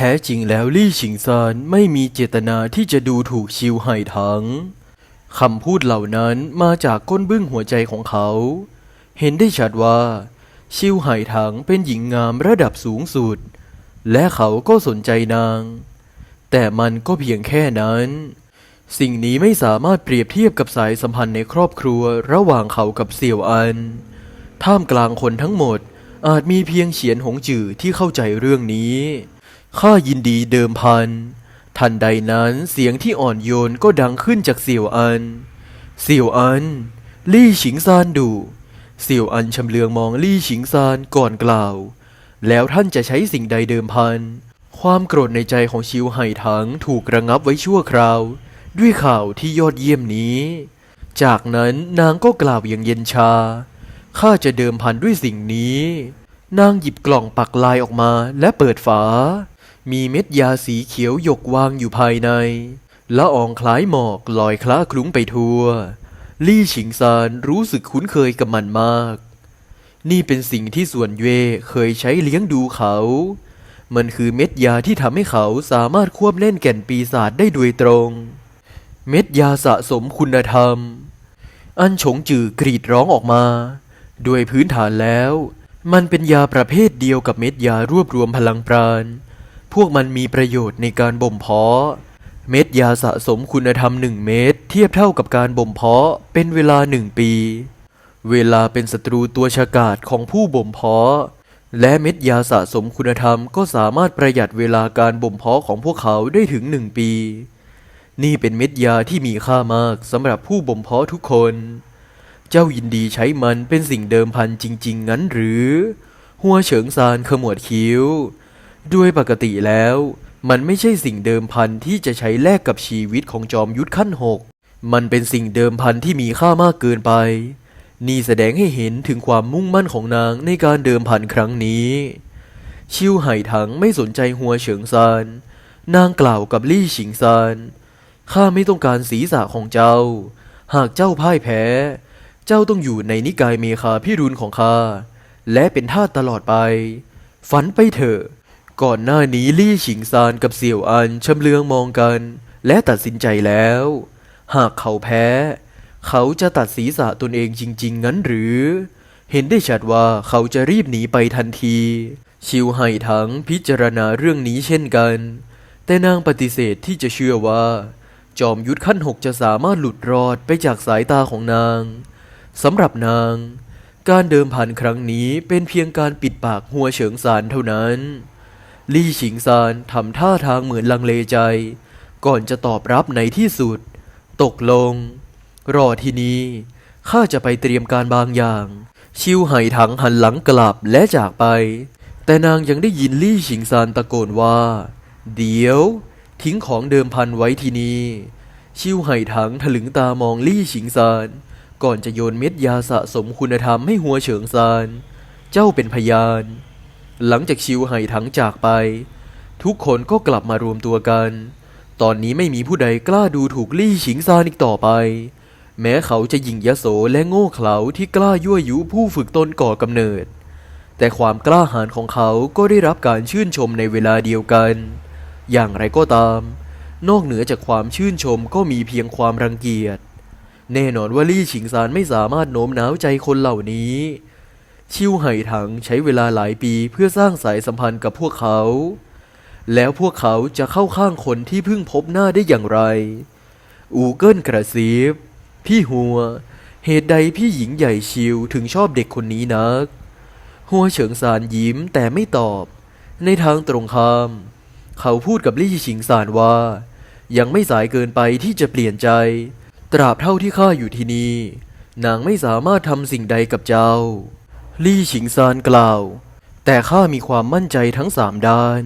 แท้จริงแล้วลี่ชิงซานไม่มีเจตนาที่จะดูถูกชิวไห่ถังคำพูดเหล่านั้นมาจากก้นบึ้งหัวใจของเขา เห็นได้ชัดว่า ชิวไห่ถังเป็นหญิงงามระดับสูงสุด และเขาก็สนใจนาง แต่มันก็เพียงแค่นั้น สิ่งนี้ไม่สามารถเปรียบเทียบกับสายสัมพันธ์ในครอบครัวระหว่างเขากับเสี่ยวอัน ท่ามกลางคนทั้งหมดอาจมีเพียงเฉียนหงจือที่เข้าใจเรื่องนี้ ข้ายินดีเดิมพัน ทันใดนั้นเสียงที่อ่อนโยนก็ดังขึ้นจากเสี่ยวอัน เสี่ยวอัน ลี่ฉิงซานดู เสี่ยวอันชำเลืองมองลี่ฉิงซานก่อนกล่าว แล้วท่านจะใช้สิ่งใดเดิมพัน ความโกรธในใจของชิวไห่ถังถูกระงับไว้ชั่วคราว ด้วยข่าวที่ยอดเยี่ยมนี้ จากนั้นนางก็กล่าวอย่างเย็นชา ข้าจะเดิมพันด้วยสิ่งนี้ นางหยิบกล่องปักลายออกมาและเปิดฝา มีเม็ดยาสีเขียวหยกวางอยู่ภายใน ละอองคล้ายหมอกลอยคล้าคลุ้งไปทั่ว ลี่ฉิงซานรู้สึกคุ้นเคยกับมันมาก นี่เป็นสิ่งที่ส่วนเย่เคยใช้เลี้ยงดูเขา มันคือเม็ดยาที่ทำให้เขาสามารถควบเล่นแก่นปีศาจได้โดยตรง เม็ดยาสะสมคุณธรรม อันฉงจือกรีดร้องออกมา ด้วยพื้นฐานแล้ว มันเป็นยาประเภทเดียวกับเม็ดยารวบรวมพลังปราณ พวกมันมีประโยชน์ในการบ่มเพาะ เม็ดยาสะสมคุณธรรมหนึ่งเม็ดเทียบเท่ากับการบ่มเพาะเป็นเวลาหนึ่งปี เวลาเป็นศัตรูตัวฉกาจของผู้บ่มเพาะ และเม็ดยาสะสมคุณธรรมก็สามารถประหยัดเวลาการบ่มเพาะของพวกเขาได้ถึงหนึ่งปี นี่เป็นเม็ดยาที่มีค่ามากสำหรับผู้บ่มเพาะทุกคน เจ้ายินดีใช้มันเป็นสิ่งเดิมพันจริง ๆ งั้นหรือ หัวเฉิงซานขมวดคิ้ว ด้วยปกติแล้ว มันไม่ใช่สิ่งเดิมพันที่จะใช้แลกกับชีวิตของจอมยุทธขั้นหกมันเป็นสิ่งเดิมพันที่มีค่ามากเกินไป นี่แสดงให้เห็นถึงความมุ่งมั่นของนางในการเดิมพันครั้งนี้ ชิวไห่ถังไม่สนใจหัวเฉิงซานนางกล่าวกับลี่ฉิงซานข้าไม่ต้องการศีรษะของเจ้า หากเจ้าพ่ายแพ้ เจ้าต้องอยู่ในนิกายเมคาพิรุณของข้าและเป็นทาสตลอดไป ฝันไปเถอะ ก่อนหน้านี้ลี่ฉิงซานกับเสี่ยวอันชำเลืองมองกัน และตัดสินใจแล้ว หากเขาแพ้ เขาจะตัดศีรษะตนเองจริง ๆ งั้นหรือ เห็นได้ชัดว่าเขาจะรีบหนีไปทันที ชิวไห่ถังพิจารณาเรื่องนี้เช่นกัน แต่นางปฏิเสธที่จะเชื่อว่า จอมยุทธขั้นหกจะสามารถหลุดรอดไปจากสายตาของนางสำหรับนางการเดิมพันครั้งนี้เป็นเพียงการปิดปากหัวเฉิงซานเท่านั้น ลี่ฉิงซานทำท่าทางเหมือนลังเลใจ ก่อนจะตอบรับในที่สุด ตกลง รอที่นี้ข้าจะไปเตรียมการบางอย่าง ชิวไห่ถังหันหลังกลับและจากไป แต่นางยังได้ยินลี่ฉิงซานตะโกนว่า เดี๋ยว ทิ้งของเดิมพันไว้ที่นี่ ชิวไห่ถังถลึงตามองลี่ฉิงซาน ก่อนจะโยนเม็ดยาสะสมคุณธรรมให้หัวเฉิงซาน เจ้าเป็นพยาน หลังจากชิวไห่ถังจากไป ทุกคนก็กลับมารวมตัวกัน ตอนนี้ไม่มีผู้ใดกล้าดูถูกลี่ฉิงซานอีกต่อไป แม้เขาจะยิงยโสและโง่เขลาที่กล้ายั่วยุผู้ฝึกตนก่อกำเนิด แต่ความกล้าหาญของเขาก็ได้รับการชื่นชมในเวลาเดียวกัน อย่างไรก็ตาม นอกเหนือจากความชื่นชมก็มีเพียงความรังเกียจ แน่นอนว่าลี่ฉิงซานไม่สามารถโน้มน้าวใจคนเหล่านี้ ชิวไห่ถังใช้เวลาหลายปีเพื่อสร้างสายสัมพันธ์กับพวกเขา แล้วพวกเขาจะเข้าข้างคนที่เพิ่งพบหน้าได้อย่างไร อูเกิลกระซิบพี่หัว เหตุใดพี่หญิงใหญ่ชิวถึงชอบเด็กคนนี้นัก หัวเฉิงซานยิ้มแต่ไม่ตอบ ในทางตรงข้าม เขาพูดกับลี่ชิงซานว่า ยังไม่สายเกินไปที่จะเปลี่ยนใจ ตราบเท่าที่ข้าอยู่ที่นี่ นางไม่สามารถทำสิ่งใดกับเจ้า ลี่ชิงซานกล่าว แต่ข้ามีความมั่นใจทั้งสามด้าน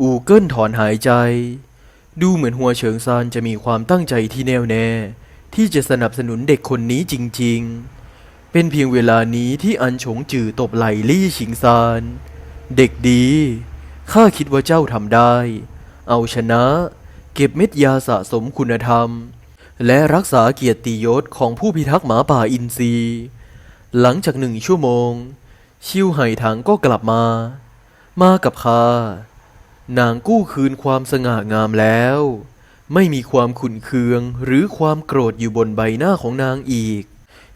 อูเกิลถอนหายใจ ดูเหมือนหัวเฉิงซานจะมีความตั้งใจที่แน่วแน่ ที่จะสนับสนุนเด็กคนนี้จริง ๆ เป็นเพียงเวลานี้ที่อันฉงจือตบไหลลี่ชิงซาน เด็กดี ข้าคิดว่าเจ้าทำได้ เอาชนะ เก็บเม็ดยาสะสมคุณธรรม และรักษาเกียรติยศของผู้พิทักษ์หมาป่าอินทรี หลังจากหนึ่งชั่วโมง ชิวไห่ถังก็กลับมา มากับข้านางกู้คืนความสง่างามแล้ว ไม่มีความขุนเคืองหรือความโกรธอยู่บนใบหน้าของนางอีก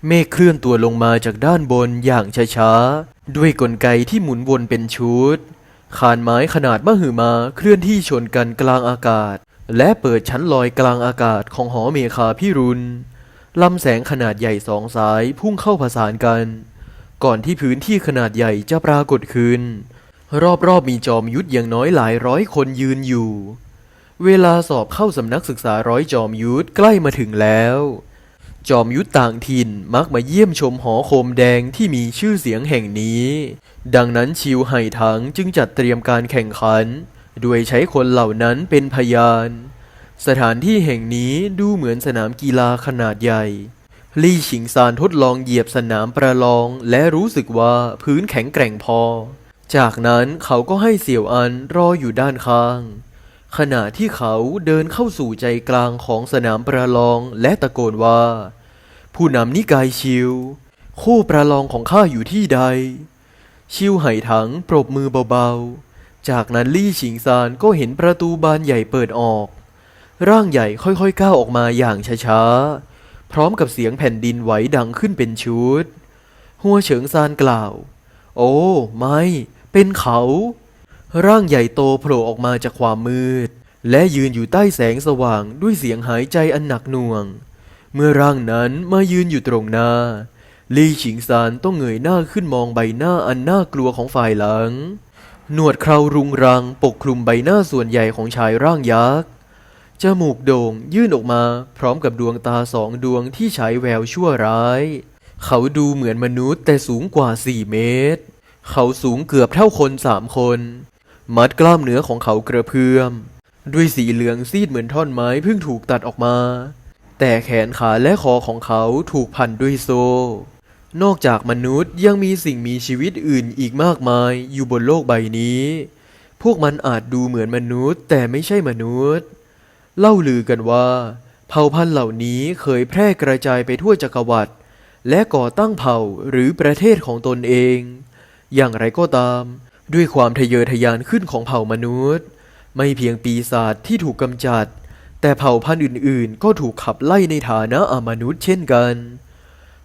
เมฆเคลื่อนตัวลงมาจากด้านบนอย่างช้าๆ ด้วยกลไกที่หมุนวนเป็นชุดคานไม้ขนาดมหึมาเคลื่อนที่ชนกันกลางอากาศ และเปิดชั้นลอยกลางอากาศของหอเมคาพิรุณ ลำแสงขนาดใหญ่สองสายพุ่งเข้าผสานกัน ก่อนที่พื้นที่ขนาดใหญ่จะปรากฏขึ้น รอบๆมีจอมยุทธอย่างน้อยหลายร้อยคนยืนอยู่ เวลาสอบเข้าสำนักศึกษาร้อยจอมยุทธใกล้มาถึงแล้ว จอมยุทธต่างถิ่นมักมาเยี่ยมชมหอโคมแดงที่มีชื่อเสียงแห่งนี้ ดังนั้นชิวไห่ถังจึงจัดเตรียมการแข่งขัน โดยใช้คนเหล่านั้นเป็นพยาน สถานที่แห่งนี้ดูเหมือนสนามกีฬาขนาดใหญ่ ลี่ชิงซานทดลองเหยียบสนามประลองและรู้สึกว่าพื้นแข็งแกร่งพอ จากนั้นเขาก็ให้เสี่ยวอันรออยู่ด้านข้าง ขณะที่เขาเดินเข้าสู่ใจกลางของสนามประลองและตะโกนว่า ผู้นำนิกายชิว คู่ประลองของข้าอยู่ที่ใด ชิวไห่ถังปรบมือเบาๆ จากนั้นลี่ชิงซานก็เห็นประตูบานใหญ่เปิดออก ร่างใหญ่ค่อยๆก้าวออกมาอย่างช้าๆ พร้อมกับเสียงแผ่นดินไหวดังขึ้นเป็นชุด หัวเฉิงซานกล่าว โอ้ ไม่ เป็นเขา ร่างใหญ่โตโผล่ออกมาจากความมืด และยืนอยู่ใต้แสงสว่างด้วยเสียงหายใจอันหนักหน่วง เมื่อร่างนั้นมายืนอยู่ตรงหน้า ลี่ฉิงซานต้องเงยหน้าขึ้นมองใบหน้าอันน่ากลัวของฝ่ายหลัง หนวดเครารุงรังปกคลุมใบหน้าส่วนใหญ่ของชายร่างยักษ์ จมูกโด่งยื่นออกมา พร้อมกับดวงตาสองดวงที่ฉายแววชั่วร้าย เขาดูเหมือนมนุษย์แต่สูงกว่าสี่เมตร เขาสูงเกือบเท่าคนสามคน มัดกล้ามเนื้อของเขากระเพื่อม ด้วยสีเหลืองซีดเหมือนท่อนไม้เพิ่งถูกตัดออกมา แต่แขนขาและคอของเขาถูกพันด้วยโซ่ นอกจากมนุษย์ยังมีสิ่งมีชีวิตอื่นอีกมากมายอยู่บนโลกใบนี้ พวกมันอาจดูเหมือนมนุษย์แต่ไม่ใช่มนุษย์ เล่าลือกันว่า เผ่าพันธุ์เหล่านี้เคยแพร่กระจายไปทั่วจักรวรรดิและก่อตั้งเผ่าหรือประเทศของตนเอง อย่างไรก็ตาม ด้วยความทะเยอทะยานขึ้นของเผ่ามนุษย์ ไม่เพียงปีศาจที่ถูกกำจัด แต่เผ่าพันธุ์อื่น ๆ ก็ถูกขับไล่ในฐานะอมนุษย์เช่นกัน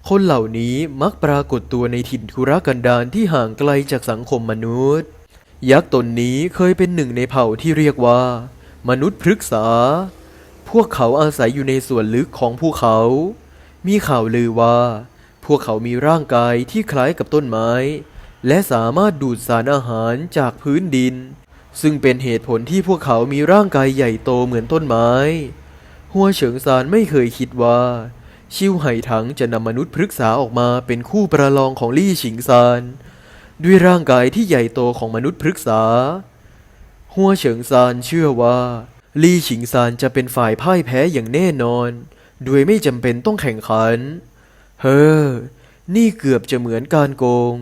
คนเหล่านี้มักปรากฏตัวในถิ่นทุรกันดารที่ห่างไกลจากสังคมมนุษย์ ยักษ์ตนนี้เคยเป็นหนึ่งในเผ่าที่เรียกว่า มนุษย์พฤกษา พวกเขาอาศัยอยู่ในส่วนลึกของภูเขา มีข่าวลือว่า พวกเขามีร่างกายที่คล้ายกับต้นไม้ และสามารถดูดสารอาหารจากพื้นดิน ซึ่งเป็นเหตุผลที่พวกเขามีร่างกายใหญ่โตเหมือนต้นไม้ หัวเฉิงซานไม่เคยคิดว่า ชิวไห่ถังจะนำมนุษย์พฤกษาออกมาเป็นคู่ประลองของลี่ฉิงซานด้วยร่างกายที่ใหญ่โตของมนุษย์พฤกษา หัวเฉิงซานเชื่อว่าลี่ฉิงซานจะเป็นฝ่ายพ่ายแพ้อย่างแน่นอน โดยไม่จำเป็นต้องแข่งขัน เฮ้อ นี่เกือบจะเหมือนการโกง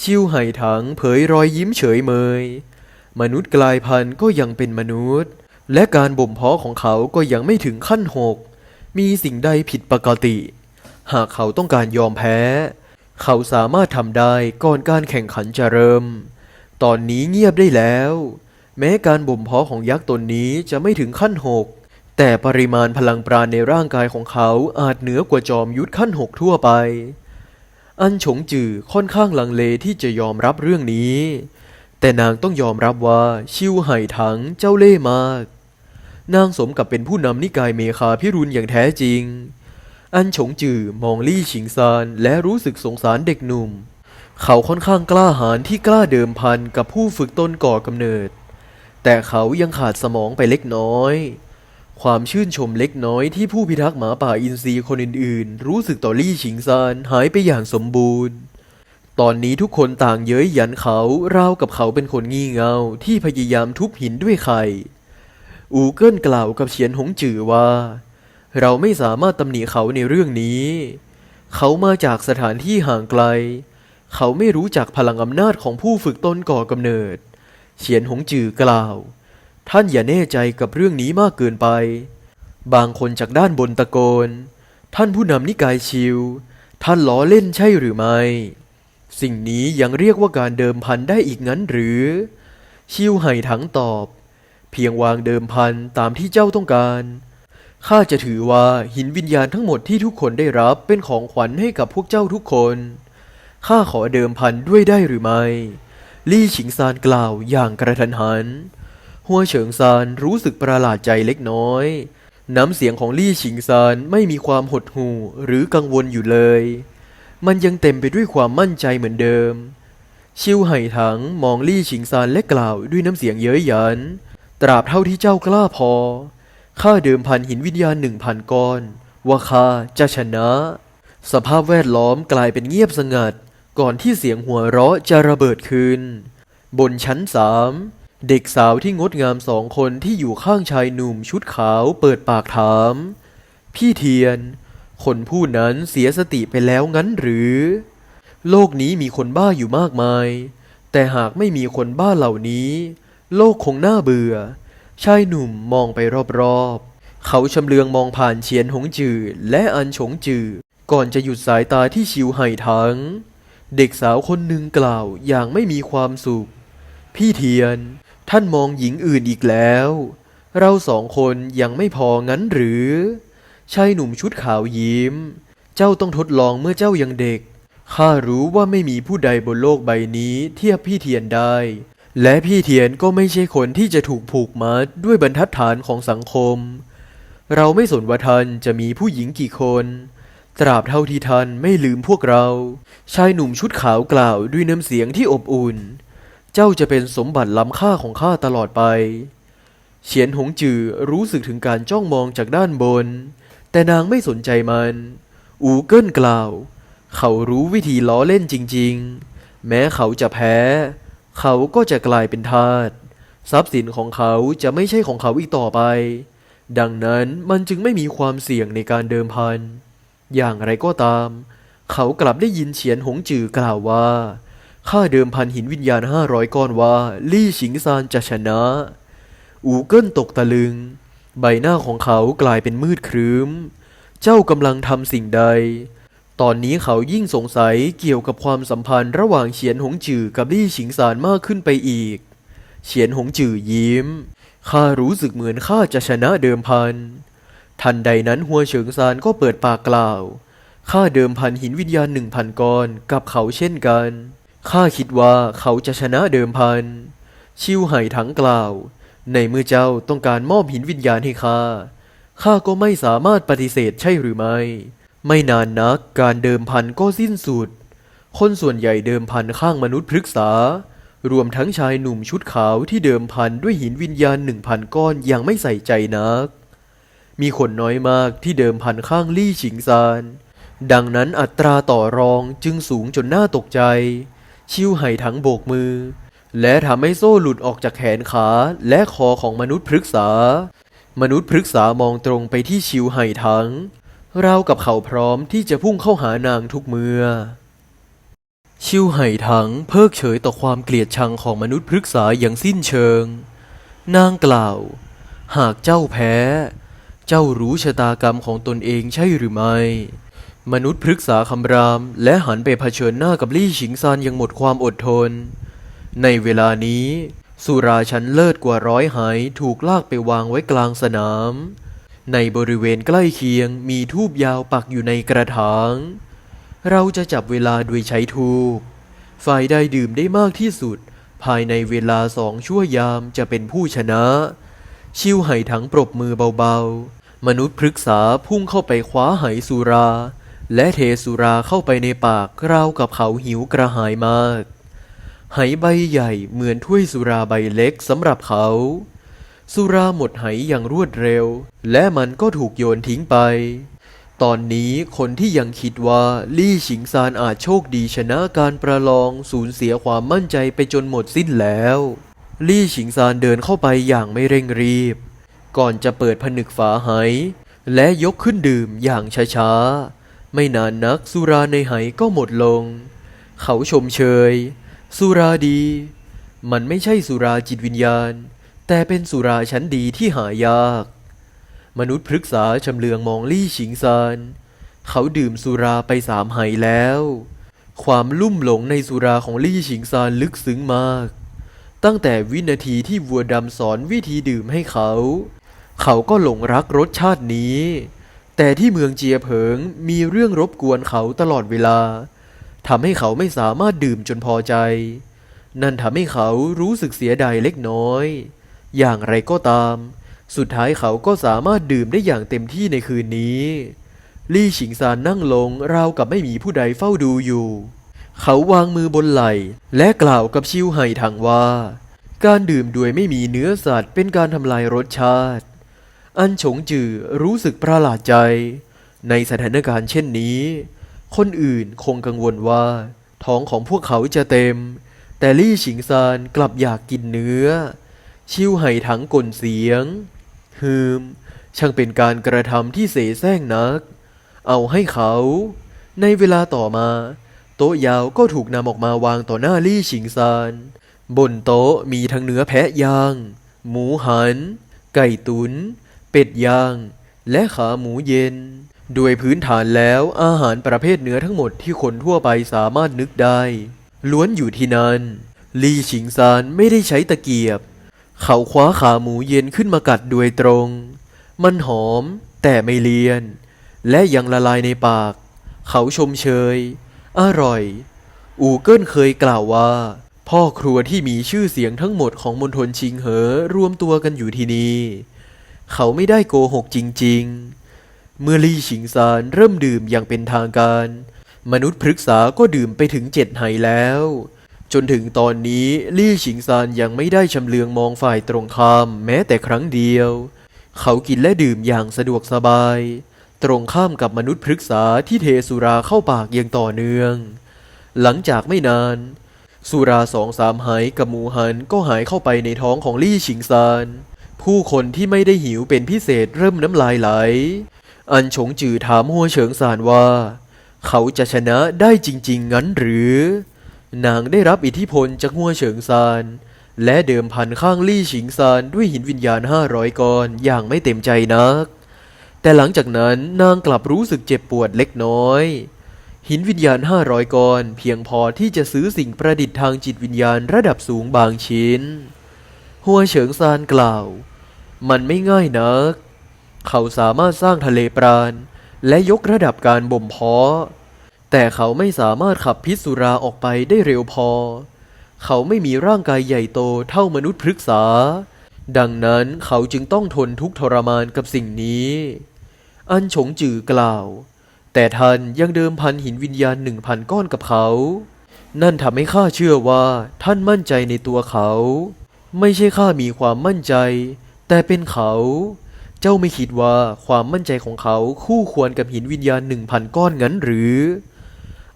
ชิวไห่ถังเผยรอยยิ้มเฉยเมย มนุษย์กลายพันธุ์ก็ยังเป็นมนุษย์ และการบ่มเพาะของเขาก็ยังไม่ถึงขั้นหก มีสิ่งใดผิดปกติ หากเขาต้องการยอมแพ้ เขาสามารถทำได้ก่อนการแข่งขันจะเริ่ม ตอนนี้เงียบได้แล้ว แม้การบ่มเพาะของยักษ์ตนนี้จะไม่ถึงขั้นหกแต่ปริมาณพลังปราณในร่างกายของเขาอาจเหนือกว่าจอมยุทธขั้นหกทั่วไป อันฉงจือค่อนข้างลังเลที่จะยอมรับเรื่องนี้ แต่นางต้องยอมรับว่าชิวไห่ถังเจ้าเล่ห์มาก นางสมกับเป็นผู้นำนิกายเมคาพิรุณอย่างแท้จริง อันฉงจือมองลี่ชิงซานและรู้สึกสงสารเด็กหนุ่ม เขาค่อนข้างกล้าหาญที่กล้าเดิมพันกับผู้ฝึกตนก่อกำเนิด แต่เขายังขาดสมองไปเล็กน้อย ความชื่นชมเล็กน้อยที่ผู้พิทักษ์หมาป่าอินทรีคนอื่นๆ รู้สึกต่อลี่ชิงซานหายไปอย่างสมบูรณ์ ตอนนี้ทุกคนต่างเย้ยหยันเขาราวกับเขาเป็นคนงี่เง่าที่พยายามทุบหินด้วยไข่อูเกิลกล่าวกับเฉียนหงจือว่า เราไม่สามารถตำหนิเขาในเรื่องนี้ เขามาจากสถานที่ห่างไกล เขาไม่รู้จักพลังอำนาจของผู้ฝึกตนก่อกำเนิด เฉียนหงจือกล่าว ท่านอย่าแน่ใจกับเรื่องนี้มากเกินไป บางคนจากด้านบนตะโกน ท่านผู้นำนิกายชิว ท่านล้อเล่นใช่หรือไม่ สิ่งนี้ยังเรียกว่าการเดิมพันได้อีกงั้นหรือ ชิวไห่ถังตอบ เพียงวางเดิมพันตามที่เจ้าต้องการข้าจะถือว่าหินวิญญาณทั้งหมดที่ทุกคนได้รับเป็นของขวัญให้กับพวกเจ้าทุกคน ข้าขอเดิมพันด้วยได้หรือไม่ ลี่ฉิงซานกล่าวอย่างกระทันหัน หัวเฉิงซานรู้สึกประหลาดใจเล็กน้อย น้ำเสียงของลี่ฉิงซานไม่มีความหดหู่หรือกังวลอยู่เลย มันยังเต็มไปด้วยความมั่นใจเหมือนเดิม ชิวไห่ถังมองลี่ฉิงซานและกล่าวด้วยน้ำเสียงเย้ยหยัน ตราบเท่าที่เจ้ากล้าพอ ข้าเดิมพันหินวิญญาณหนึ่งพันก้อน ว่าข้าจะชนะ สภาพแวดล้อมกลายเป็นเงียบสงัด ก่อนที่เสียงหัวเราะจะระเบิดขึ้น บนชั้นสามเด็กสาวที่งดงามสองคนที่อยู่ข้างชายหนุ่มชุดขาวเปิดปากถาม พี่เทียน คนผู้นั้นเสียสติไปแล้วงั้นหรือ โลกนี้มีคนบ้าอยู่มากมาย แต่หากไม่มีคนบ้าเหล่านี้ โลกคงน่าเบื่อ ชายหนุ่มมองไปรอบๆ เขาชำเลืองมองผ่านเฉียนหงจือและอันฉงจือก่อนจะหยุดสายตาที่ชิวไห่ถัง เด็กสาวคนหนึ่งกล่าวอย่างไม่มีความสุข พี่เทียน ท่านมองหญิงอื่นอีกแล้ว เราสองคนยังไม่พองั้นหรือชายหนุ่มชุดขาวยิ้ม เจ้าต้องทดลองเมื่อเจ้ายังเด็ก ข้ารู้ว่าไม่มีผู้ใดบนโลกใบนี้เทียบพี่เทียนได้ และพี่เทียนก็ไม่ใช่คนที่จะถูกผูกมัดด้วยบรรทัดฐานของสังคม เราไม่สนว่าท่านจะมีผู้หญิงกี่คน ตราบเท่าที่ท่านไม่ลืมพวกเรา ชายหนุ่มชุดขาวกล่าวด้วยน้ำเสียงที่อบอุ่น เจ้าจะเป็นสมบัติล้ำค่าของข้าตลอดไป เฉียนหงจือรู้สึกถึงการจ้องมองจากด้านบน แต่นางไม่สนใจมัน อูเกิ้นกล่าว เขารู้วิธีล้อเล่นจริง ๆ แม้เขาจะแพ้ เขาก็จะกลายเป็นทาสทรัพย์สินของเขาจะไม่ใช่ของเขาอีกต่อไป ดังนั้นมันจึงไม่มีความเสี่ยงในการเดิมพัน อย่างไรก็ตาม เขากลับได้ยินเฉียนหงจือกล่าวว่าค่าเดิมพันหินวิญญาณห้าร้อยก้อนว่า ลี่ฉิงซานจะชนะ อูเกิ้นตกตะลึง ใบหน้าของเขากลายเป็นมืดครึ้ม เจ้ากำลังทำสิ่งใด ตอนนี้เขายิ่งสงสัยเกี่ยวกับความสัมพันธ์ระหว่างเฉียนหงจือกับลี่ฉิงซานมากขึ้นไปอีก เฉียนหงจือยิ้ม ข้ารู้สึกเหมือนข้าจะชนะเดิมพัน ทันใดนั้นหัวเฉิงซานก็เปิดปากกล่าว ข้าเดิมพันหินวิญญาณหนึ่งพันก้อนกับเขาเช่นกัน ข้าคิดว่าเขาจะชนะเดิมพัน ชิวไห่ถังกล่าว ในเมื่อเจ้าต้องการมอบหินวิญญาณให้ข้า ข้าก็ไม่สามารถปฏิเสธใช่หรือไม่ ไม่นานนักการเดิมพันก็สิ้นสุด คนส่วนใหญ่เดิมพันข้างมนุษย์พฤกษารวมทั้งชายหนุ่มชุดขาวที่เดิมพันด้วยหินวิญญาณหนึ่งพันก้อนอย่างไม่ใส่ใจนัก มีคนน้อยมากที่เดิมพันข้างลี่ฉิงซาน ดังนั้นอัตราต่อรองจึงสูงจนน่าตกใจ ชิวไห่ทั้งโบกมือ และทำให้โซ่หลุดออกจากแขนขาและคอของมนุษย์พฤกษา มนุษย์พฤกษามองตรงไปที่ชิวไห่ทั้งราวกับเขาพร้อมที่จะพุ่งเข้าหานางทุกเมื่อชิวไห่ถังเพิกเฉยต่อความเกลียดชังของมนุษย์พฤกษาอย่างสิ้นเชิง นางกล่าว หากเจ้าแพ้ เจ้ารู้ชะตากรรมของตนเองใช่หรือไม่ มนุษย์พฤกษาคำราม และหันไปเผชิญหน้ากับลี่ฉิงซานอย่างหมดความอดทน ในเวลานี้ สุราชั้นเลิศกว่าร้อยหายถูกลากไปวางไว้กลางสนาม ในบริเวณใกล้เคียงมีทูบยาวปักอยู่ในกระถาง เราจะจับเวลาโดยใช้ทูบฝ่ายใดดื่มได้มากที่สุด ภายในเวลาสองชั่วยามจะเป็นผู้ชนะ ชิวไห่ถังปรบมือเบาๆ มนุษย์พฤกษาพุ่งเข้าไปคว้าไหสุรา และเทสุราเข้าไปในปากราวกับเขาหิวกระหายมาก ไหใบใหญ่เหมือนถ้วยสุราใบเล็กสำหรับเขา สุราหมดไหอย่างรวดเร็ว และมันก็ถูกโยนทิ้งไป ตอนนี้คนที่ยังคิดว่าลี่ฉิงซานอาจโชคดีชนะการประลองสูญเสียความมั่นใจไปจนหมดสิ้นแล้ว ลี่ฉิงซานเดินเข้าไปอย่างไม่เร่งรีบ ก่อนจะเปิดผนึกฝาไหและยกขึ้นดื่มอย่างช้าๆ ไม่นานนักสุราในไหก็หมดลง เขาชมเชย สุราดี มันไม่ใช่สุราจิตวิญญาณ แต่เป็นสุราชั้นดีที่หายาก มนุษย์พฤกษาชำเลืองมองลี่ฉิงซานเขาดื่มสุราไปสามไหแล้ว ความลุ่มหลงในสุราของลี่ฉิงซานลึกซึ้งมาก ตั้งแต่วินาทีที่วัวดำสอนวิธีดื่มให้เขา เขาก็หลงรักรสชาตินี้ แต่ที่เมืองเจียเผิงมีเรื่องรบกวนเขาตลอดเวลาทำให้เขาไม่สามารถดื่มจนพอใจ นั่นทำให้เขารู้สึกเสียดายเล็กน้อย อย่างไรก็ตาม สุดท้ายเขาก็สามารถดื่มได้อย่างเต็มที่ในคืนนี้ ลี่ฉิงซานนั่งลงราวกับไม่มีผู้ใดเฝ้าดูอยู่ เขาวางมือบนไหล่และกล่าวกับชิวไห่ถังว่า การดื่มด้วยไม่มีเนื้อสัตว์เป็นการทำลายรสชาติ อันฉงจือรู้สึกประหลาดใจ ในสถานการณ์เช่นนี้ คนอื่นคงกังวลว่า ท้องของพวกเขาจะเต็ม แต่ลี่ฉิงซานกลับอยากกินเนื้อ ชิวไห่ถังกลนเสียงฮืมช่างเป็นการกระทำที่เสแสร้งนัก เอาให้เขา ในเวลาต่อมา โต๊ะยาวก็ถูกนำออกมาวางต่อหน้าลี่ฉิงซาน บนโต๊ะมีทั้งเนื้อแพะย่าง หมูหัน ไก่ตุน๋น เป็ดย่าง และขาหมูเย็น โดยพื้นฐานแล้วอาหารประเภทเนื้อทั้งหมดที่คนทั่วไปสามารถนึกได้ ล้วนอยู่ที่นั่นลี่ฉิงซานไม่ได้ใช้ตะเกียบ เขาคว้าขาหมูเย็นขึ้นมากัดโดยตรง มันหอมแต่ไม่เลียน และยังละลายในปาก เขาชมเชย อร่อย อูเกิลเคยกล่าวว่า พ่อครัวที่มีชื่อเสียงทั้งหมดของมณฑลชิงเหอรวมตัวกันอยู่ที่นี่ เขาไม่ได้โกหกจริง ๆ เมื่อลี่ฉิงซานเริ่มดื่มอย่างเป็นทางการ มนุษย์พฤกษาก็ดื่มไปถึงเจ็ดไหแล้ว จนถึงตอนนี้ลี่ฉิงซานยังไม่ได้ชำเลืองมองฝ่ายตรงข้ามแม้แต่ครั้งเดียว เขากินและดื่มอย่างสะดวกสบาย ตรงข้ามกับมนุษย์พฤกษาที่เทสุราเข้าปากอย่างต่อเนื่อง หลังจากไม่นานสุราสองสามหายกับหมูหันก็หายเข้าไปในท้องของลี่ฉิงซาน ผู้คนที่ไม่ได้หิวเป็นพิเศษเริ่มน้ำลายไหล อันฉงจือถามหัวเฉิงซานว่า เขาจะชนะได้จริง ๆ งั้นหรือ นางได้รับอิทธิพลจากหัวเฉิงซานและเดิมพันข้างลี่ฉิงซานด้วยหินวิญญาณห้าร้อยก้อนอย่างไม่เต็มใจนัก แต่หลังจากนั้นนางกลับรู้สึกเจ็บปวดเล็กน้อย หินวิญญาณห้าร้อยก้อนเพียงพอที่จะซื้อสิ่งประดิษฐ์ทางจิตวิญญาณระดับสูงบางชิ้น หัวเฉิงซานกล่าว มันไม่ง่ายนัก เขาสามารถสร้างทะเลปราณ และยกระดับการบ่มเพาะ แต่เขาไม่สามารถขับพิษสุราออกไปได้เร็วพอ เขาไม่มีร่างกายใหญ่โตเท่ามนุษย์พฤกษา ดังนั้นเขาจึงต้องทนทุกข์ทรมานกับสิ่งนี้ อันฉงจือกล่าว แต่ท่านยังเดิมพันหินวิญญาณหนึ่งพันก้อนกับเขา นั่นทำให้ข้าเชื่อว่าท่านมั่นใจในตัวเขา ไม่ใช่ข้ามีความมั่นใจ แต่เป็นเขา เจ้าไม่คิดว่าความมั่นใจของเขาคู่ควรกับหินวิญญาณหนึ่งพันก้อนงั้นหรือ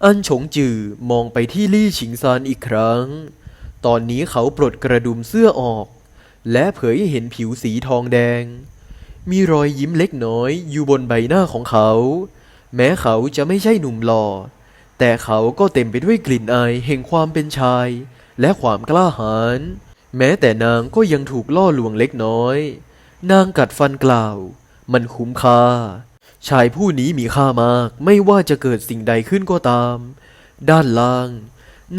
อันฉงจือมองไปที่ลี่ฉิงซานอีกครั้ง ตอนนี้เขาปลดกระดุมเสื้อออก และเผยให้เห็นผิวสีทองแดง มีรอยยิ้มเล็กน้อยอยู่บนใบหน้าของเขา แม้เขาจะไม่ใช่หนุ่มหล่อแต่เขาก็เต็มไปด้วยกลิ่นอายแห่งความเป็นชาย และความกล้าหาญ แม้แต่นางก็ยังถูกล่อลวงเล็กน้อย นางกัดฟันกล่าว มันคุ้มค่า ชายผู้นี้มีค่ามาก ไม่ว่าจะเกิดสิ่งใดขึ้นก็ตาม ด้านล่าง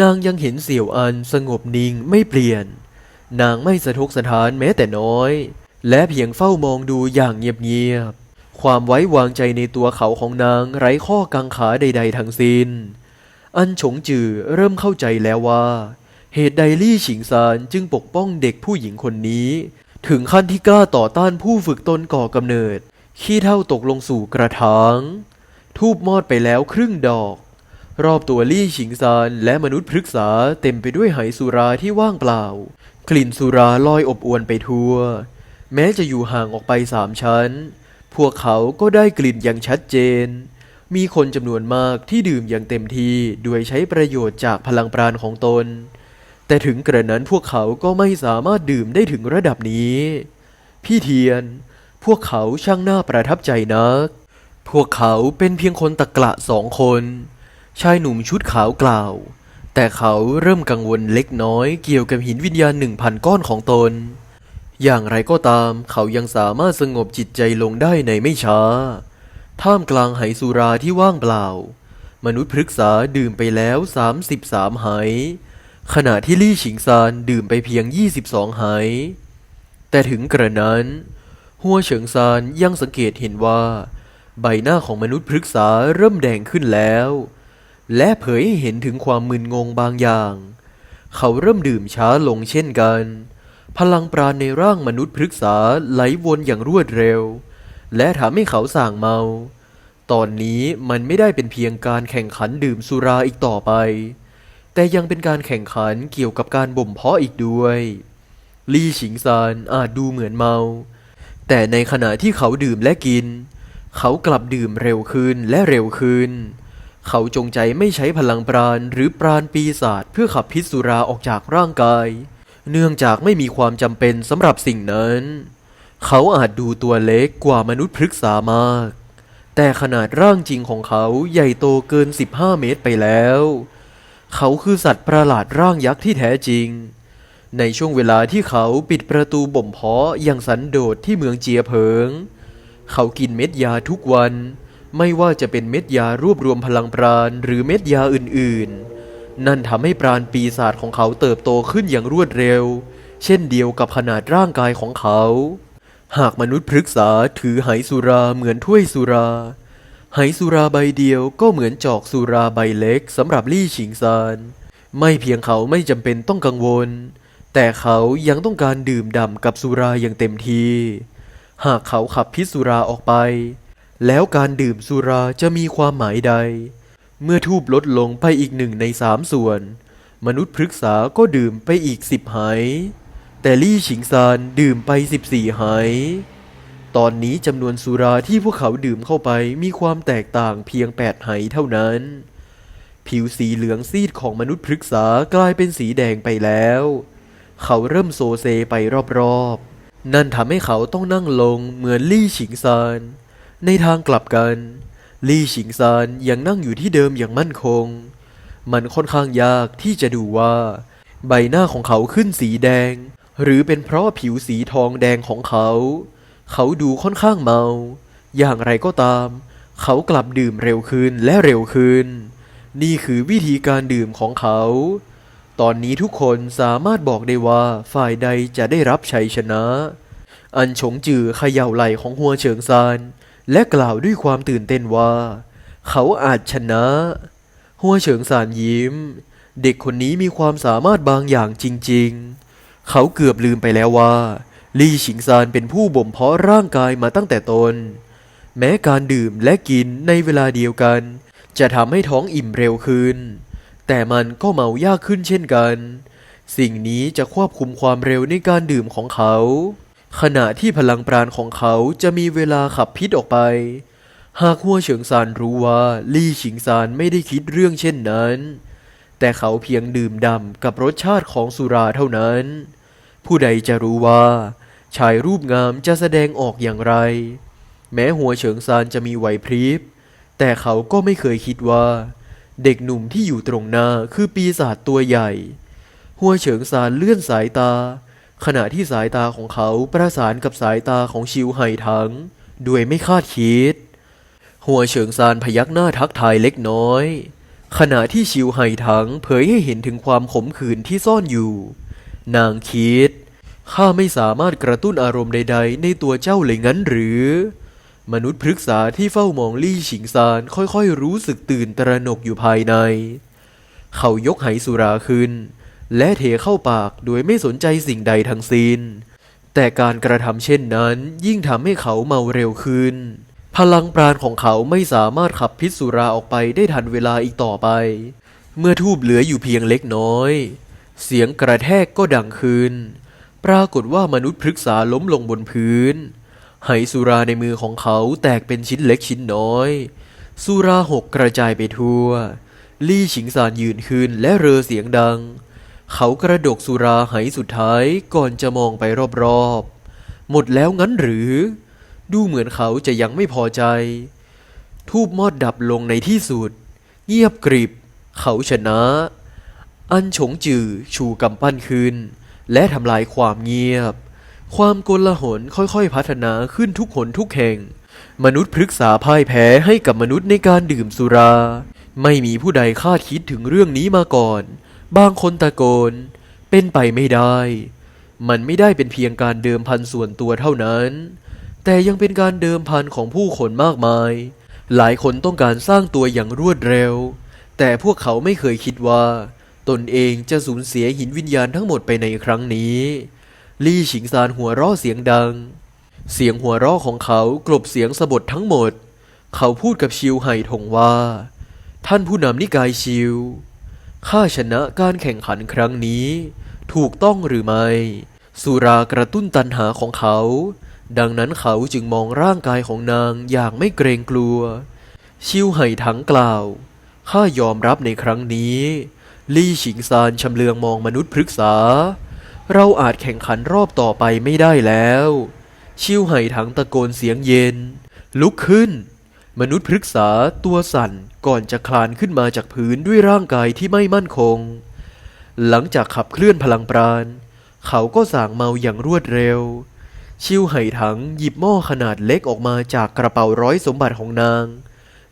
นางยังเห็นเสี่ยวอันสงบนิ่งไม่เปลี่ยน นางไม่สะทกสะท้านแม้แต่น้อย และเพียงเฝ้ามองดูอย่างเงียบๆ ความไว้วางใจในตัวเขาของนางไร้ข้อกังขาใด ๆ ทั้งสิ้น อันฉงจือเริ่มเข้าใจแล้วว่า เหตุใดลี่ฉิงซานจึงปกป้องเด็กผู้หญิงคนนี้ ถึงขั้นที่กล้าต่อต้านผู้ฝึกตนก่อกำเนิด ขี้เท่าตกลงสู่กระถางทูบมอดไปแล้วครึ่งดอก รอบตัวลี่ฉิงซานและมนุษย์พฤกษาเต็มไปด้วยไหสุราที่ว่างเปล่า กลิ่นสุราลอยอบอวนไปทั่ว แม้จะอยู่ห่างออกไปสามชั้น พวกเขาก็ได้กลิ่นอย่างชัดเจน มีคนจำนวนมากที่ดื่มอย่างเต็มที่โดยใช้ประโยชน์จากพลังปราณของตน แต่ถึงกระนั้นพวกเขาก็ไม่สามารถดื่มได้ถึงระดับนี้ พี่เทียน พวกเขาช่างน่าประทับใจนัก พวกเขาเป็นเพียงคนตะกละสองคน ชายหนุ่มชุดขาวกล่าว แต่เขาเริ่มกังวลเล็กน้อยเกี่ยวกับหินวิญญาณหนึ่งพันก้อนของตน อย่างไรก็ตามเขายังสามารถสงบจิตใจลงได้ในไม่ช้า ท่ามกลางไหสุราที่ว่างเปล่า มนุษย์พฤกษาดื่มไปแล้ว33ไห ขณะที่ลี่ฉิงซานดื่มไปเพียง 22 หาย แต่ถึงกระนั้น หัวเฉิงซานยังสังเกตเห็นว่า ใบหน้าของมนุษย์พฤกษาเริ่มแดงขึ้นแล้ว และเผยให้เห็นถึงความมึนงงบางอย่าง เขาเริ่มดื่มช้าลงเช่นกัน พลังปราณในร่างมนุษย์พฤกษาไหลวนอย่างรวดเร็ว และทำให้เขาส่างเมา ตอนนี้มันไม่ได้เป็นเพียงการแข่งขันดื่มสุราอีกต่อไป แต่ยังเป็นการแข่งขันเกี่ยวกับการบ่มเพาะอีกด้วย ลี่ฉิงซานอาจดูเหมือนเมา แต่ในขณะที่เขาดื่มและกิน เขากลับดื่มเร็วขึ้นและเร็วขึ้น เขาจงใจไม่ใช้พลังปราณหรือปราณปีศาจเพื่อขับพิษสุราออกจากร่างกาย เนื่องจากไม่มีความจำเป็นสำหรับสิ่งนั้น เขาอาจดูตัวเล็กกว่ามนุษย์พฤกษามาก แต่ขนาดร่างจริงของเขาใหญ่โตเกิน 15 เมตรไปแล้ว เขาคือสัตว์ประหลาดร่างยักษ์ที่แท้จริง ในช่วงเวลาที่เขาปิดประตูบ่มเพาะอย่างสันโดษที่เมืองเจียเพิง เขากินเม็ดยาทุกวัน ไม่ว่าจะเป็นเม็ดยารวบรวมพลังปราณหรือเม็ดยาอื่นๆ นั่นทำให้ปราณปีศาจของเขาเติบโตขึ้นอย่างรวดเร็ว เช่นเดียวกับขนาดร่างกายของเขา หากมนุษย์พฤกษาถือไหสุราเหมือนถ้วยสุรา ไหสุราใบเดียวก็เหมือนจอกสุราใบเล็กสำหรับลี่ฉิงซานไม่เพียงเขาไม่จำเป็นต้องกังวล แต่เขายังต้องการดื่มด่ำกับสุราอย่างเต็มที่หากเขาขับพิษสุราออกไป แล้วการดื่มสุราจะมีความหมายใด เมื่อทูบลดลงไปอีกหนึ่งในสามส่วน มนุษย์พฤกษาก็ดื่มไปอีกสิบไหาย แต่ลี่ฉิงซานดื่มไปสิบสี่ไหาย ตอนนี้จำนวนสุราที่พวกเขาดื่มเข้าไปมีความแตกต่างเพียงแปดไหเท่านั้น ผิวสีเหลืองซีดของมนุษย์พฤกษากลายเป็นสีแดงไปแล้ว เขาเริ่มโซเซไปรอบๆ นั่นทำให้เขาต้องนั่งลงเหมือนลี่ฉิงซานในทางกลับกัน ลี่ฉิงซานยังนั่งอยู่ที่เดิมอย่างมั่นคง มันค่อนข้างยากที่จะดูว่า ใบหน้าของเขาขึ้นสีแดง หรือเป็นเพราะผิวสีทองแดงของเขา เขาดูค่อนข้างเมา อย่างไรก็ตาม เขากลับดื่มเร็วขึ้นและเร็วขึ้น นี่คือวิธีการดื่มของเขา ตอนนี้ทุกคนสามารถบอกได้ว่าฝ่ายใดจะได้รับชัยชนะ อันฉงจือเขย่าไหล่ของหัวเฉิงซานและกล่าวด้วยความตื่นเต้นว่า เขาอาจชนะ หัวเฉิงซานยิ้ม เด็กคนนี้มีความสามารถบางอย่างจริง ๆ เขาเกือบลืมไปแล้วว่า ลี่ฉิงซานเป็นผู้บ่มเพาะร่างกายมาตั้งแต่ตน แม้การดื่มและกินในเวลาเดียวกัน จะทำให้ท้องอิ่มเร็วขึ้น แต่มันก็เมายากขึ้นเช่นกัน สิ่งนี้จะควบคุมความเร็วในการดื่มของเขา ขณะที่พลังปราณของเขาจะมีเวลาขับพิษออกไป หากหัวเฉิงซานรู้ว่าลี่ฉิงซานไม่ได้คิดเรื่องเช่นนั้น แต่เขาเพียงดื่มด่ำกับรสชาติของสุราเท่านั้น ผู้ใดจะรู้ว่า ชายรูปงามจะแสดงออกอย่างไร แม้หัวเฉิงซานจะมีไหวพริบ แต่เขาก็ไม่เคยคิดว่า เด็กหนุ่มที่อยู่ตรงหน้าคือปีศาจตัวใหญ่ หัวเฉิงซานเลื่อนสายตา ขณะที่สายตาของเขาประสานกับสายตาของชิวไห่ถังด้วยไม่คาดคิด หัวเฉิงซานพยักหน้าทักทายเล็กน้อย ขณะที่ชิวไห่ถังเผยให้เห็นถึงความขมขื่นที่ซ่อนอยู่ นางคิด ข้าไม่สามารถกระตุ้นอารมณ์ใด ๆ ในตัวเจ้าเลยงั้นหรือ มนุษย์พฤกษาที่เฝ้ามองลี่ฉิงซานค่อยๆ รู้สึกตื่นตระหนกอยู่ภายใน เขายกไหสุราขึ้น และเทเข้าปากโดยไม่สนใจสิ่งใดทั้งสิ้น แต่การกระทำเช่นนั้นยิ่งทำให้เขาเมาเร็วขึ้น พลังปราณของเขาไม่สามารถขับพิษสุราออกไปได้ทันเวลาอีกต่อไป เมื่อทูบเหลืออยู่เพียงเล็กน้อย เสียงกระแทกก็ดังขึ้น ปรากฏว่ามนุษย์พฤกษาล้มลงบนพื้น ไหสุราในมือของเขาแตกเป็นชิ้นเล็กชิ้นน้อย สุราหกกระจายไปทั่ว ลี่ฉิงซานยืนขึ้นและเรอเสียงดัง เขากระดกสุราไหสุดท้ายก่อนจะมองไปรอบๆ หมดแล้วงั้นหรือ ดูเหมือนเขาจะยังไม่พอใจ ทูบมอดดับลงในที่สุด เงียบกริบ เขาชนะ อันฉงจือชูกำปั้นขึ้น และทำลายความเงียบ ความโกลาหลค่อยๆพัฒนาขึ้นทุกหนทุกแห่ง มนุษย์พฤกษาพ่ายแพ้ให้กับมนุษย์ในการดื่มสุรา ไม่มีผู้ใดคาดคิดถึงเรื่องนี้มาก่อน บางคนตะโกน เป็นไปไม่ได้ มันไม่ได้เป็นเพียงการเดิมพันส่วนตัวเท่านั้น แต่ยังเป็นการเดิมพันของผู้คนมากมาย หลายคนต้องการสร้างตัวอย่างรวดเร็ว แต่พวกเขาไม่เคยคิดว่า ตนเองจะสูญเสียหินวิญญาณทั้งหมดไปในครั้งนี้ ลี่ฉิงซานหัวเราะเสียงดัง เสียงหัวเราะของเขากลบเสียงสะบดทั้งหมด เขาพูดกับชิวไห่ถงว่า ท่านผู้นำนิกายชิว ข้าชนะการแข่งขันครั้งนี้ ถูกต้องหรือไม่ สุรากระตุ้นตันหาของเขา ดังนั้นเขาจึงมองร่างกายของนางอย่างไม่เกรงกลัว ชิวไห่ถังกล่าว ข้ายอมรับในครั้งนี้ ลี่ฉิงซานชำเลืองมองมนุษย์พฤกษา เราอาจแข่งขันรอบต่อไปไม่ได้แล้ว ชิวไห่ถังตะโกนเสียงเย็น ลุกขึ้น มนุษย์พฤกษาตัวสั่นก่อนจะคลานขึ้นมาจากพื้นด้วยร่างกายที่ไม่มั่นคง หลังจากขับเคลื่อนพลังปราณ เขาก็สางเมาอย่างรวดเร็ว ชิวไห่ถังหยิบหม้อขนาดเล็กออกมาจากกระเป๋าร้อยสมบัติของนาง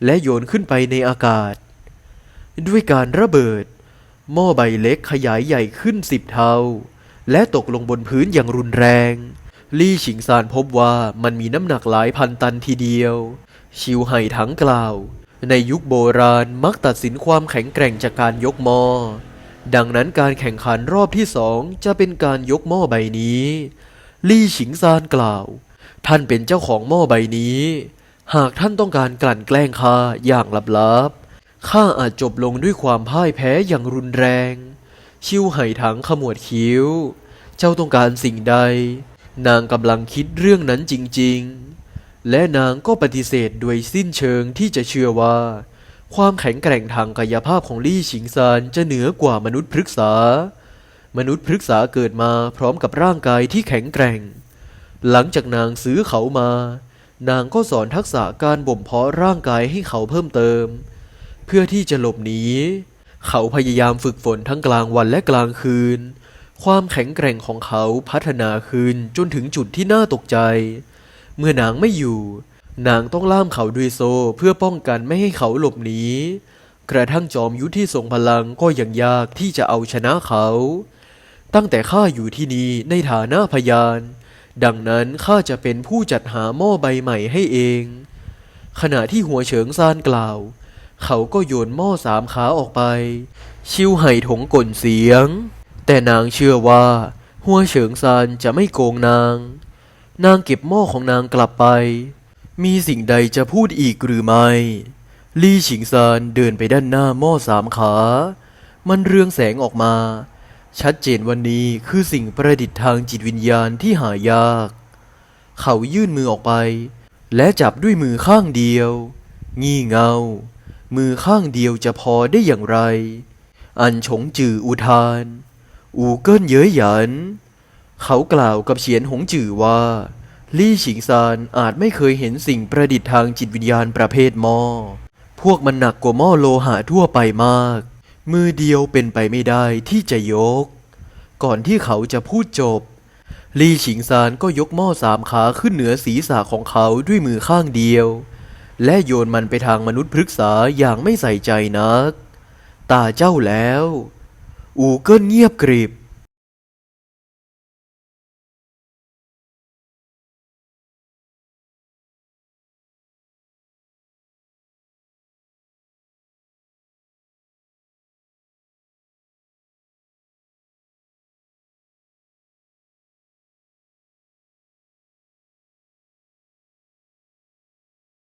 และโยนขึ้นไปในอากาศ ด้วยการระเบิด หม้อใบเล็กขยายใหญ่ขึ้นสิบเท่า และตกลงบนพื้นอย่างรุนแรง ลี่ฉิงซานพบว่ามันมีน้ำหนักหลายพันตันทีเดียว ชิวไห่ถังกล่าว ในยุคโบราณมักตัดสินความแข็งแกร่งจากการยกหม้อดังนั้นการแข่งขันรอบที่สองจะเป็นการยกหม้อใบนี้ ลี่ฉิงซานกล่าว ท่านเป็นเจ้าของหม้อใบนี้ หากท่านต้องการกลั่นแกล้งข้าอย่างลับๆ ข้าอาจจบลงด้วยความพ่ายแพ้อย่างรุนแรง ชิวไห่ถังขมวดคิ้ว เจ้าต้องการสิ่งใด นางกำลังคิดเรื่องนั้นจริง ๆ และนางก็ปฏิเสธโดยสิ้นเชิงที่จะเชื่อว่า ความแข็งแกร่งทางกายภาพของลี่ฉิงซานจะเหนือกว่ามนุษย์พฤกษา มนุษย์พฤกษาเกิดมาพร้อมกับร่างกายที่แข็งแกร่ง หลังจากนางซื้อเขามา นางก็สอนทักษะการบ่มเพาะร่างกายให้เขาเพิ่มเติมเเพื่อที่จะหลบหนี เขาพยายามฝึกฝนทั้งกลางวันและกลางคืน ความแข็งแกร่งของเขาพัฒนาขึ้นจนถึงจุดที่น่าตกใจ เมื่อนางไม่อยู่ นางต้องล่ามเขาด้วยโซ่เพื่อป้องกันไม่ให้เขาหลบหนี กระทั่งจอมยุทธที่ทรงพลังก็ยังยากที่จะเอาชนะเขา ตั้งแต่ข้าอยู่ที่นี่ในฐานะพยาน ดังนั้นข้าจะเป็นผู้จัดหาหม้อใบใหม่ให้เอง ขณะที่หัวเฉิงซานกล่าว เขาก็โยนหม้อสามขาออกไป ชิวไห่ถงก่นเสียง แต่นางเชื่อว่า หัวเฉิงซานจะไม่โกงนาง นางเก็บหม้อของนางกลับไป มีสิ่งใดจะพูดอีกหรือไม่ ลี่ฉิงซานเดินไปด้านหน้าหม้อสามขา มันเรืองแสงออกมา ชัดเจนวันนี้คือสิ่งประดิษฐ์ทางจิตวิญญาณที่หายาก เขายื่นมือออกไป และจับด้วยมือข้างเดียว งี่เงา มือข้างเดียวจะพอได้อย่างไร อันฉงจืออุทาน อูเกิ้นเย้ยหยัน เขากล่าวกับเฉียนหงจือว่า ลี่ฉิงซานอาจไม่เคยเห็นสิ่งประดิษฐ์ทางจิตวิญญาณประเภทหม้อ พวกมันหนักกว่าหม้อโลหะทั่วไปมาก มือเดียวเป็นไปไม่ได้ที่จะยก ก่อนที่เขาจะพูดจบลี่ฉิงซานก็ยกหม้อสามขาขึ้นเหนือศีรษะของเขาด้วยมือข้างเดียว และโยนมันไปทางมนุษย์พฤกษาอย่างไม่ใส่ใจนัก ตาเจ้าแล้ว อูเกิลเงียบกริบ